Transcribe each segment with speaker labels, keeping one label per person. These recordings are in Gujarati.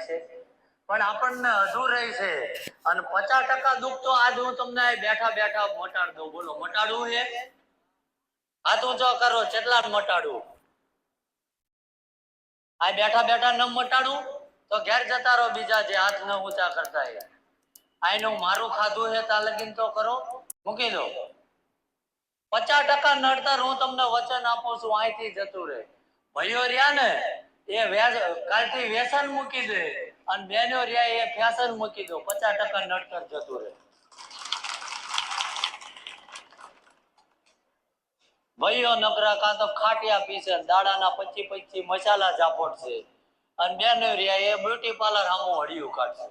Speaker 1: કરવાની છે. પણ આપણને અધૂરી છે. અને પચાસ ટકા દુઃખ તો આજ હું તમને બેઠા બેઠા મટાડ દઉં. બોલો, મટાડવું છે? આ તું જો કરો કેટલા મટાડવું? આ બેઠા બેઠા ન મટાડું? તો ઘેર જતા રહો બીજા, જે હાથ ન ઊંચા કરતા એ આનું મારું ખાધું છે તા લગીન તો કરો. મૂકી દો. પચાસ ટકા નડતર હું તમને વચન આપું છું, અહીંથી જતું રહે. ભાઈઓ રહ્યા ને? એ કાલથી વ્યસન મૂકી દે. અને બેનો રહ્યા એ ફેશન મૂકી દો. પચાસ ટકા નડતર જતું રહે. ભાઈઓ, નકરા કાં તો ખાટિયા પીશે દાડાના પચી પચી મસાલા ઝાપોટશે. અને બેનો રહ્યા એ બ્યુટી પાર્લર સામું હળિયું કાઢશે.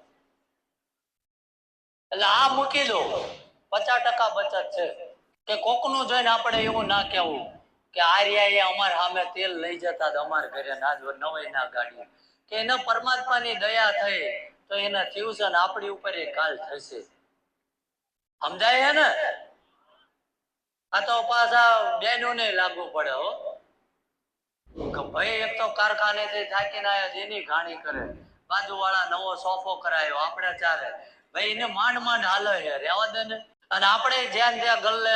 Speaker 1: એટલે આ મૂકી દો. પચાસ ટકા બચત છે. કે કોકનું જોઈને આપણે એવું ના કહેવું. કે આ રહ્યા અમાર સામે તેલ લઈ જતા અમાર ઘરે ના નવાઈ ના ગાડી કે એને પરમાત્માની દયા થઈ, તો એને ટ્યુશન આપણી ઉપર એ કાલ થશે. સમજાય ને? આ તો પાછા બેનો ને લાગુ પડે હો. ભાઈ એક તો કારખાને થી થાકીને આયા જેની ઘાણી કરે. બાજુવાળા નવો સોફો કરાયો, આપણે ચાલે. ભાઈ એને માંડ માંડ હાલે રેવા દે ને. અને આપણે જ્યાં ત્યાં ગલ્લે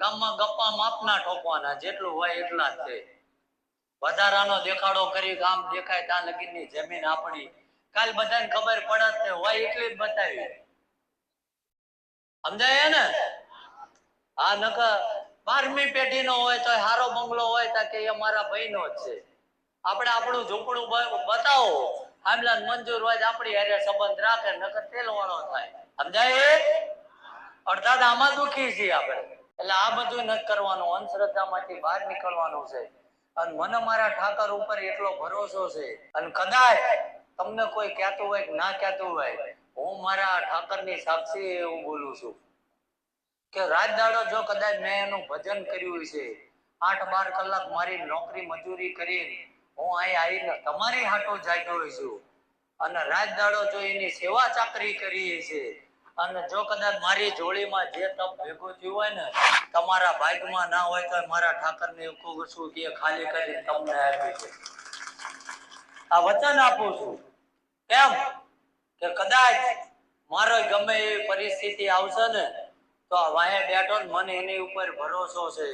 Speaker 1: ગામમાં ગપ્પા માપના ઠોકવાના જેટલું હોય એટલા જ છે. વધારાનો દેખાડો કરી ગામ દેખાય ત્યાં લગીની જમીન આપણી. કાલ બધાને ખબર પડત ને હોય એટલી જ બતાવી. સમજાય ને આ નક બારમી પેઢીનો હોય તો હારો બંગલો હોય તો કે એ મારા ભાઈનો જ છે. આપણે આપણું ઝૂંપડું બતાવો. આમલાન મંજૂર હોય આપણી હારે સંબંધ રાખે, નકર તેલ વાળો થાય. સમજાય અડધા આમાં દુખી છીએ આપણે. એટલે આ બધું નથી કરવાનું. અંધશ્રદ્ધામાંથી બહાર નીકળવાનું છે. અને મને મારા ઠાકર ઉપર એટલો ભરોસો છે. અને કદાચ તમને કોઈ કહેતું હોય કે ના કહેતું હોય, હું મારા ઠાકરની સાક્ષી એવું બોલું છું. કે રાત દાડો જો કદાચ મેં એનું ભજન કર્યું છે, આઠ બાર કલાક મારી નોકરી મજૂરી કરીને હું અહીં આવીને તમારી હાટો જાગ્યો છું. અને રાત દાડો જો એની સેવા ચાકરી કરી છે અને જો કદાચ મારી જોડીમાં જે તપ ભેગું થયું હોય ને, તમારા ભાગમાં ના હોય તો મારા ઠાકરને એવું છું કે ખાલી કરી તમને આપી છે આ વચન આપું છું. કેમ? કે કદાચ મારો ગમે એવી પરિસ્થિતિ આવશે ને, તો આ વાહે બેઠો ને મને એની ઉપર ભરોસો છે.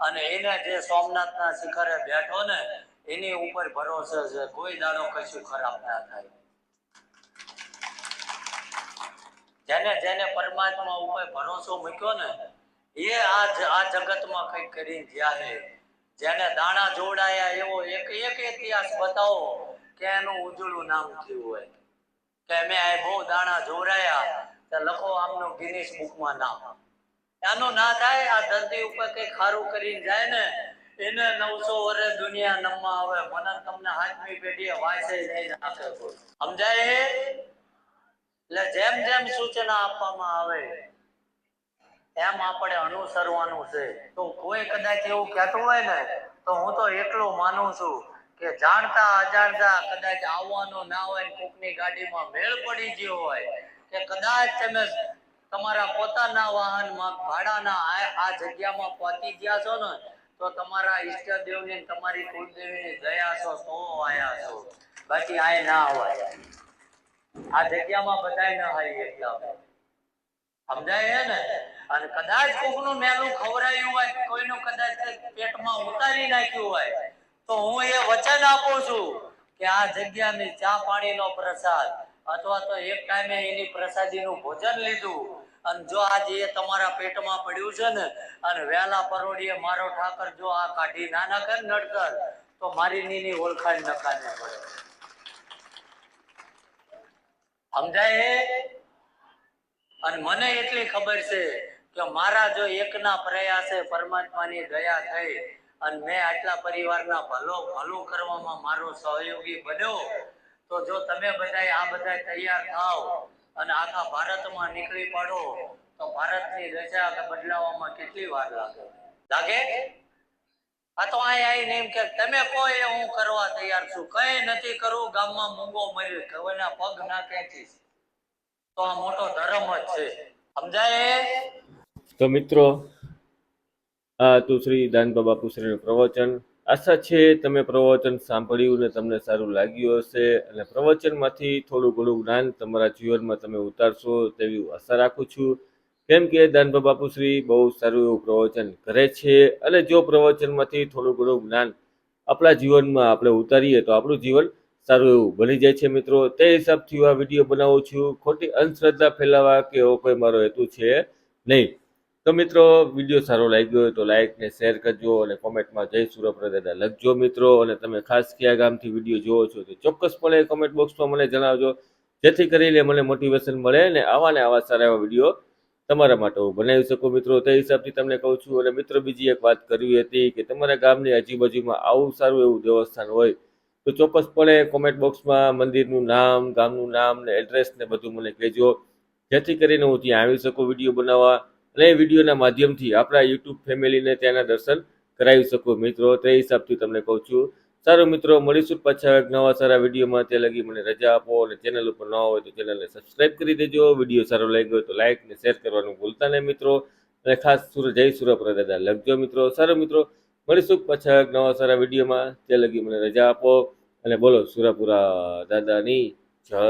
Speaker 1: અને એને જે સોમનાથના શિખરે બેઠો ને, એની ઉપર ભરોસો છે. કોઈ દાડો કશું ખરાબ ના થાય. જેને જેને પરમાત્મા ઉપર ભરોસો મૂક્યો ને, એ આ આ જગતમાં કંઈક કરીને જ્યાં જેને દાણા જોડાયા એવો એક એક ઇતિહાસ બતાવો કે એનું ઉજળું નામ થયું હોય. કે અમે આ બહુ દાણા જોડાયા, તો લખો આમનું ગિનિસ બુકમાં નામ. એનું ના થાય, આ ધરતી ઉપર કઈ ખારું કરીને જાય ને, એને નવસો વર્ષ દુનિયા નમવા આવે. મને તમને હાથમી પેઢીએ વાંચે નહીં નાખે સમજાય? એટલે જેમ જેમ સૂચના આપવામાં આવે, એમ આપણે અનુસરવાનું છે. તો કોઈ કદાચ એવું કહેતું હોય ને, તો હું તો એટલું માનું છું કે જાણતા અજાણતા કદાચ આવવાનું ના હોય, કોકની ગાડીમાં મેળ પડી ગયો હોય, કે કદાચ તમે તમારા પોતાના વાહનમાં ભાડાના આ આ જગ્યામાં પહોંચી ગયા છો ને, તો તમારા ઈષ્ટદેવની તમારી કુળદેવીની દયા છો, તો આયા છો. બાકી આય ના હોય. આ જગ્યામાં બધાય ન હારી એકલા સમજાય ને? અને કદાચ કોકનું મેલું ખવડાયું હોય, કોઈનું કદાચ પેટમાં ઉતારી નાખ્યું હોય, તો હું એ વચન આપું છું કે આ જગ્યાની ચા પાણીનો પ્રસાદ, અથવા તો એક ટાઈમે એની પ્રસાદીનું ભોજન લીધું. અને જો આજે એ તમારા પેટમાં પડ્યું છે ને, અને વહેલા પરોડીએ મારો ઠાકર જો આ કાઢી ના નાખે ને નડતર, તો મારી નીની ઓળખાણ નકાને પડે. સમજાય? અને મને એટલી ખબર છે કે મારા જો એકના પ્રયાસે પરમાત્માની દયા થઈ અને મેં આટલા પરિવારના ભલો ભલું કરવામાં મારો સહયોગી બન્યો, તો જો તમે બધા આ બધા તૈયાર થાવ અને આખા ભારતમાં નીકળી પડો, તો ભારતની દશા બદલાવામાં કેટલી વાર લાગે? લાગે? આ તો અહીંયા આવીને એમ કે તમે કોઈ હું કરવા તૈયાર છું કઈ નથી કરવું ગામમાં મૂંગો મરી ખવના પગ ના ખેંચી તો આ મોટો ધર્મ જ છે. સમજાય?
Speaker 2: તો મિત્રો, આ હતું શ્રી દાનબા બાપુશ્રીનું પ્રવચન. આશા છે તમે પ્રવચન સાંભળ્યું ને તમને સારું લાગ્યું હશે. અને પ્રવચનમાંથી થોડું ઘણું જ્ઞાન તમારા જીવનમાં તમે ઉતારશો તેવી આશા રાખું છું. કેમ કે દાનભા બાપુશ્રી બહુ સારું એવું પ્રવચન કરે છે. અને જો પ્રવચનમાંથી થોડું ઘણું જ્ઞાન આપણા જીવનમાં આપણે ઉતારીએ તો આપણું જીવન સારું એવું બની જાય છે મિત્રો. તે હિસાબથી આ વીડિયો બનાવું છું. ખોટી અંધશ્રદ્ધા ફેલાવા કે એવો કોઈ મારો હેતુ છે નહીં. તો મિત્રો, વીડિયો સારો લાગ્યો હોય તો લાઈક ને શેર કરજો અને કોમેન્ટમાં જય સુરપ્રદ લખજો મિત્રો. અને તમે ખાસ કયા ગામથી વીડિયો જોવો છો તો ચોક્કસપણે કોમેન્ટ બોક્સમાં મને જણાવજો. જેથી કરીને મને મોટિવેશન મળે ને આવા ને આવા સારા એવા વીડિયો તમારા માટે હું બનાવી શકું? મિત્રો, તે હિસાબથી તમને કહું છું અને મિત્રો, બીજી એક વાત કરવી હતી કે તમારા ગામની આજુબાજુમાં આવું સારું એવું દેવસ્થાન હોય તો ચોક્કસપણે કોમેન્ટ બોક્સમાં મંદિરનું નામ, ગામનું નામ ને એડ્રેસ ને બધું મને કહેજો. જેથી કરીને હું ત્યાં આવી શકું વીડિયો બનાવવા અને એ વિડીયોના માધ્યમથી આપણા યુટ્યુબ ફેમિલીને ત્યાંના દર્શન કરાવી શકું. મિત્રો, તે હિસાબથી તમને કહું છું સારું મિત્રો, મળીશું પાછા એક નવા સારા વિડીયોમાં. ત્યાં લગી મને રજા આપો અને ચેનલ ઉપર ન હોય તો ચેનલને સબસ્ક્રાઇબ કરી દેજો. વીડિયો સારો લાગ્યો હોય તો લાઇક ને શેર કરવાનું ભૂલતા નહીં મિત્રો. અને ખાસ સુર જય સુરપ્ર દાદા. લખજો મિત્રો. સારું મિત્રો, મળીશું પાછા એક નવા સારા વિડીયોમાં. ત્યાં લગી મને રજા આપો. અને બોલો, સુરાપુરા દાદાની જય.